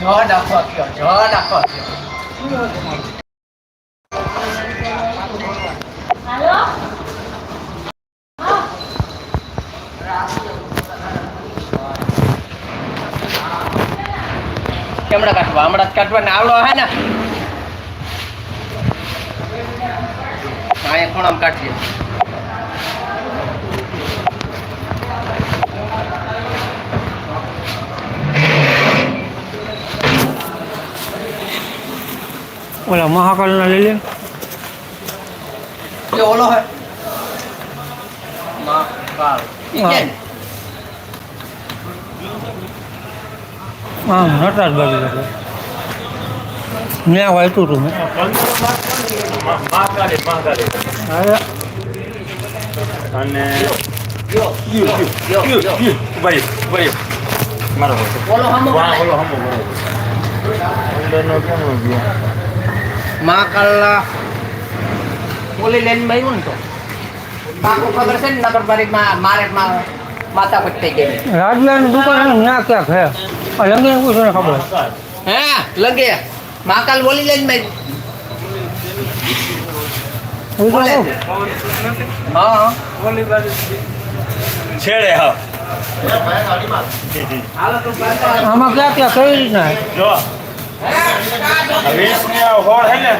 જળ નાખવા કયો જળ નાખવા કયો કેમડા કાઢવા? હમણાં જ કાઢવા ને આવડો હે ને? હા એ ખૂણામાં કાઢીએ. ઓલા મહાકાલના લઈ લે ઓલો હે. માં આમ નટરાજ બાજુ ત્યાં વાંચ્યું હતું મેં. અને યો યો યો યો ભાઈ. ભાઈ મારો વાહ બોલાય. ઓલો લાઈનમાં આવ્યું ને તો. પાકું ખબર છે ને નગરપાલિકામાં મારે માં માતા પટ્ટી ગઈ. રાજલાની દુકાન ના ક્યાં ક્યાંક હે? આ પૂછો ને ખબર? હે લગે. મહાકાલ બોલી લેજ મેં હું હા. છેડે હા. આમાં ક્યાં ક્યાં કઈ રીતના? જો. વીસની હોળ હે ને.